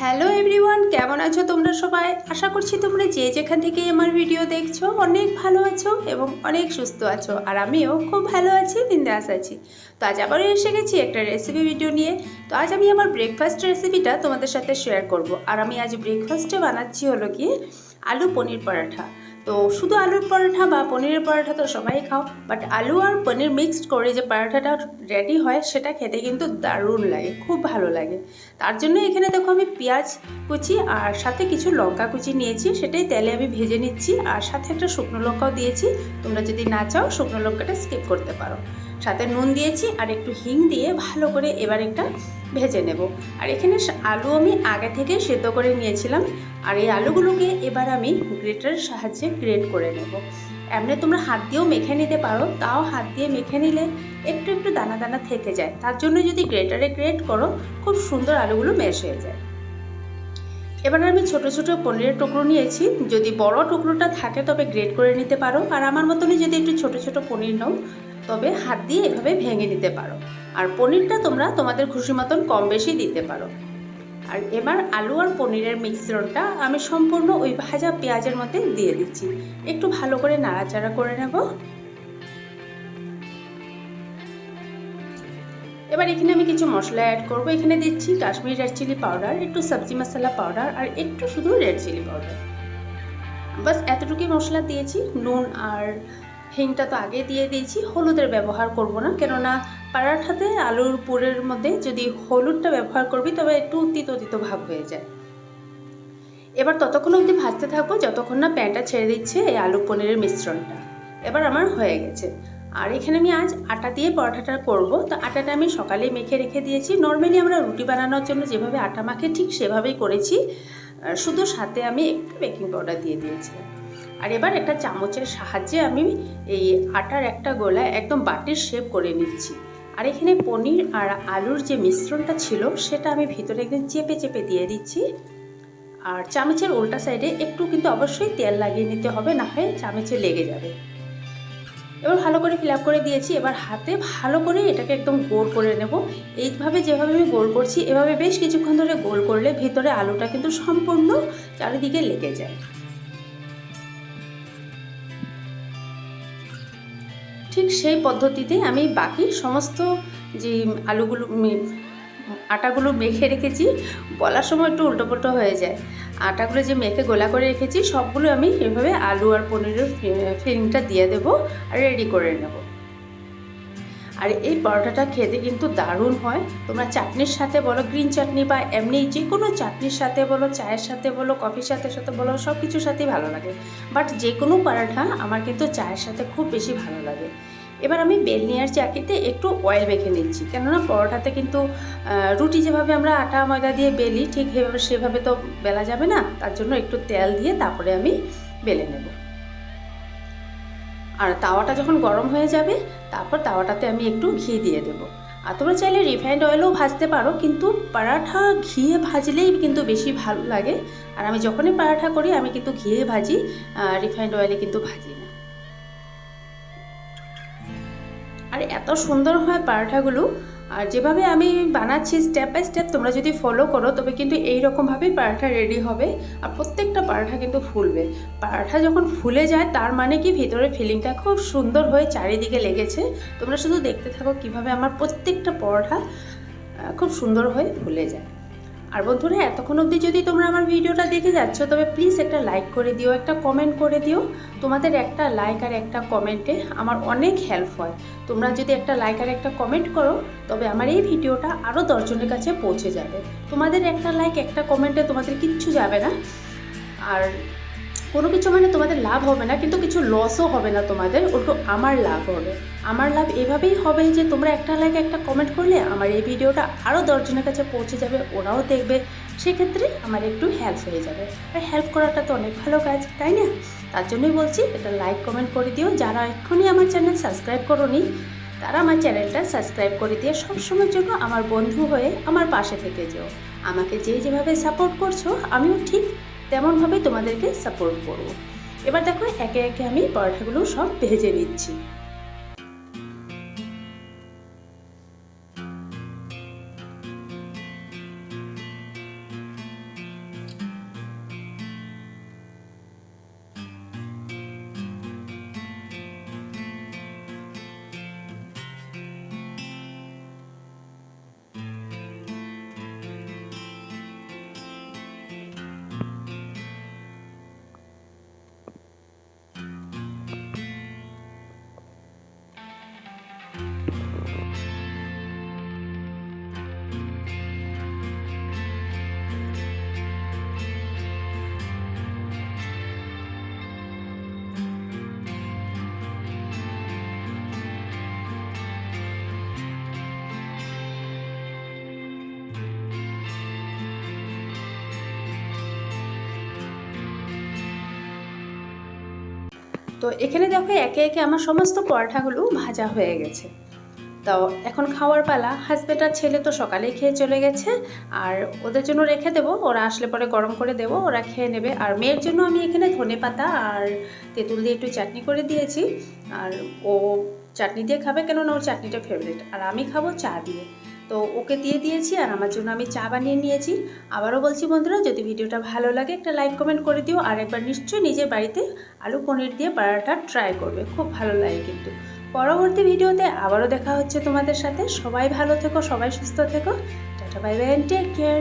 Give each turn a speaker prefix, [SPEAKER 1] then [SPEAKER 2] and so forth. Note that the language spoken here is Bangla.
[SPEAKER 1] হ্যালো এভরিওয়ান কেমন আছো তোমরা সবাই? আশা করছি তোমরা যে যেখান থেকে আমার ভিডিও দেখছ, অনেক ভালো আছো এবং অনেক সুস্থ আছো। আর আমিও খুব ভালো আছি, বিন্দাস আছি। তো আজ আবারও এসে গেছি একটা রেসিপি ভিডিও নিয়ে। তো আজ আমি আমার ব্রেকফাস্ট রেসিপিটা তোমাদের সাথে শেয়ার করব। আর আমি আজ ব্রেকফাস্টে বানাচ্ছি হলো কি আলু পনির পরাঠা। তো শুধু আলুর পরোটা বা পনিরের পরোটা তো সবাই খাও বাট আলু আর পনির মিক্সড করে যে পরোটাটা রেডি হয়, সেটা খেতে কিন্তু দারুণ লাগে, খুব ভালো লাগে। তার জন্য এখানে দেখো আমি পেঁয়াজ কুচি আর সাথে কিছু লঙ্কা কুচি নিয়েছি, সেটাই তেলে আমি ভেজে নিচ্ছি আর সাথে একটা শুকনো লঙ্কাও দিয়েছি। তোমরা যদি না চাও, শুকনো লঙ্কাটা স্কিপ করতে পারো। সাথে নুন দিয়েছি আর একটু হিং দিয়ে ভালো করে এবার একটা ভেজে নেব। আর এখানে আলু আমি আগে থেকে সেদ্ধ করে নিয়েছিলাম আর এই আলুগুলোকে এবার আমি গ্রেটারের সাহায্যে গ্রেট করে নেব। এমনি তোমরা হাত দিয়েও মেখে নিতে পারো, তাও হাত দিয়ে মেখে নিলে একটু একটু দানা দানা থেকে যায়। তার জন্য যদি গ্রেটারে গ্রেট করো, খুব সুন্দর আলুগুলো ম্যাশ হয়ে যায়। এবার আমি ছোট ছোট পনিরের টুকরো নিয়েছি। যদি বড় টুকরোটা থাকে, তবে গ্রেট করে নিতে পারো। আর আমার মতনই যদি একটু ছোট ছোট পনির নাও, তবে হাত দিয়ে এভাবে ভেঙে নিতে পারো। আর পনিরটা তোমরা তোমাদের খুশি মতন কম বেশি দিতে পারো। আর এবার আলু আর পনিরের মিশ্রণটা আমি সম্পূর্ণ ওই ভাজা পেঁয়াজের মধ্যে দিয়ে দিচ্ছি। একটু ভালো করে নাড়াচাড়া করে নেব। এবার এখানে আমি কিছু মশলা অ্যাড করব। এখানে দিচ্ছি কাশ্মীর রেড চিলি পাউডার একটু সবজি মশলা পাউডার আর একটু শুধু রেড চিলি পাউডার বাস এতটুকুই মশলা দিয়েছি, নুন আর হিংটা তো আগে দিয়ে দিয়েছি, হলুদের ব্যবহার করব না। কেননা পারাঠাতে আলুর পুরের মধ্যে যদি হলুদটা ব্যবহার করবি, তবে একটু তিতো তিতো ভাব হয়ে যায়। এবার ততক্ষণ অবধি ভাজতে থাকব, যতক্ষণ না প্যানটা ছেড়ে দিচ্ছে এই আলু পনিরের মিশ্রণটা। এবার আমার হয়ে গেছে। আর এখানে আমি আজ আটা দিয়ে পরোটাটা করব। তো আটাটা আমি সকালেই মেখে রেখে দিয়েছি। নর্মালি আমরা রুটি বানানোর জন্য যেভাবে আটা মাখে ঠিক সেভাবেই করেছি। শুধু সাথে আমি একটু বেকিং পাউডার দিয়ে দিয়েছি। আর এবার একটা চামচের সাহায্যে আমি এই আটার একটা গোলা একদম বাটির শেপ করে নিচ্ছি। আর এখানে পনির আর আলুর যে মিশ্রণটা ছিল, সেটা আমি ভিতরে একদম চেপে চেপে দিয়ে দিচ্ছি। আর চামচের উল্টা সাইডে একটু কিন্তু অবশ্যই তেল লাগিয়ে নিতে হবে, না হয় চামচে লেগে যাবে। এবার ভালো করে ফিল করে দিয়েছি। এবার হাতে ভালো করে এটাকে একদম গোল করে নেব। এইভাবে যেভাবে আমি গোল করছি, এভাবে বেশ কিছুক্ষণ ধরে গোল করলে ভিতরে আলুটা কিন্তু সম্পূর্ণ চারিদিকে লেগে যায়। ঠিক সেই পদ্ধতিতে আমি বাকি সমস্ত যে আলুগুলো আটাগুলো মেখে রেখেছি, বলার সময় একটু উল্টোপুল্টো হয়ে যায়। আটাগুলো যে মেখে গোলা করে রেখেছি, সবগুলো আমি এভাবে আলু আর পনিরের ফিলিংটা দিয়ে দেবো আর রেডি করে নেব। আর এই পরোটাটা খেতে কিন্তু দারুণ হয়। তোমরা চাটনির সাথে বলো গ্রিন চাটনি বা এমনি যে কোনো চাটনির সাথে বলো, চায়ের সাথে বলো কফির সাথে সাথে বলো সব কিছুর সাথেই ভালো লাগে। বাট যে কোনো পরাঠা আমার কিন্তু চায়ের সাথে খুব বেশি ভালো লাগে। এবার আমি বেলনিয়ার চাকিতে একটু অয়েল মেখে নিচ্ছি। কেননা পরোটাতে কিন্তু রুটি যেভাবে আমরা আটা, ময়দা দিয়ে বেলি, ঠিক সেভাবে সেভাবে তো বেলা যাবে না। তার জন্য একটু তেল দিয়ে তারপরে আমি বেলে নেব। আর তাওয়াটা যখন গরম হয়ে যাবে, তারপর তাওয়াটাতে আমি একটু ঘি দিয়ে দেব। আর তোমরা চাইলে রিফাইন্ড অয়েলও ভাজতে পারো, কিন্তু পরাঠা ঘিয়ে ভাজলেই কিন্তু বেশি ভালো লাগে। আর আমি যখনই পরাঠা করি, আমি কিন্তু ঘিয়ে ভাজি রিফাইন্ড অয়েলে কিন্তু ভাজি না। আর এত সুন্দর হয় পরাঠাগুলো আর যেভাবে আমি বানাচ্ছি স্টেপ বাই স্টেপ তোমরা যদি ফলো করো, তবে কিন্তু এই রকমভাবেই পরাঠা রেডি হবে আর প্রত্যেকটা পরাঠা কিন্তু ফুলবে। পরাঠা যখন ফুলে যায়, তার মানে কি? ভিতরে ফিলিংটা খুব সুন্দর হয়ে চারিদিকে লেগেছে। তোমরা শুধু দেখতে থাকো কীভাবে আমার প্রত্যেকটা পরোটা খুব সুন্দর হয়ে ফুলে যায়। আর বন্ধুরা, এতক্ষণ অবধি যদি তোমরা আমার ভিডিওটা দেখে যাচ্ছ, তবে প্লিজ একটা লাইক করে দিও, একটা কমেন্ট করে দিও। তোমাদের একটা লাইক আর একটা কমেন্টে আমার অনেক হেল্প হয়। তোমরা যদি একটা লাইক আর একটা কমেন্ট করো, তবে আমার এই ভিডিওটা আরও দশজনের কাছে পৌঁছে যাবে। তোমাদের একটা লাইক একটা কমেন্টে তোমাদের কিচ্ছু যাবে না। আর কোনো কিছু মানে তোমাদের লাভ হবে না, কিন্তু কিছু লসও হবে না তোমাদের উল্টো আমার লাভ হবে। আমার লাভ এভাবেই হবে যে তোমরা একটা লাইক একটা কমেন্ট করলে আমার এই ভিডিওটা আরও দশজনের কাছে পৌঁছে যাবে, ওরাও দেখবে, সেক্ষেত্রে আমার একটু হেল্প হয়ে যাবে। আর হেল্প করাটা তো অনেক ভালো কাজ, তাই না? তার জন্যই বলছি এটা লাইক কমেন্ট করে দিও। যারা এক্ষুনি আমার চ্যানেল সাবস্ক্রাইব করোনি, তারা আমার চ্যানেলটা সাবস্ক্রাইব করে দিয়ে সবসময়ের জন্য আমার বন্ধু হয়ে আমার পাশে থেকে যেও। আমাকে যে যেভাবে সাপোর্ট করছ, আমিও ঠিক তেমনভাবে তোমাদেরকে সাপোর্ট করব। এবার দেখো একে একে আমি পরোঠাগুলো সব ভেজে নিচ্ছি। তো এখানে দেখো একে একে আমার সমস্ত পরোঠাগুলো ভাজা হয়ে গেছে। তো এখন খাওয়ার পালা। হাজব্যান্ড আর ছেলে তো সকালেই খেয়ে চলে গেছে। আর ওদের জন্য রেখে দেবো। ওরা আসলে পরে গরম করে দেবো। ওরা খেয়ে নেবে। আর মেয়ের জন্য আমি এখানে ধনে পাতা আর তেঁতুল দিয়ে একটু চাটনি করে দিয়েছি। আর ও চাটনি দিয়ে খাবে কেননা ওর চাটনিটা ফেভারিট আর আমি খাব চা দিয়ে। তো ওকে দিয়ে দিয়েছি আর আমার জন্য আমি চা বানিয়ে নিয়েছি। আবারও বলছি বন্ধুরা, যদি ভিডিওটা ভালো লাগে একটা লাইক, কমেন্ট করে দিও আর একবার নিশ্চয়ই নিজের বাড়িতে আলু পনির দিয়ে পাড়াটা ট্রাই করবে। খুব ভালো লাগে কিন্তু। পরবর্তী ভিডিওতে আবারও দেখা হচ্ছে তোমাদের সাথে। সবাই ভালো থেকো, সবাই সুস্থ থেকো। Tata bye bye take care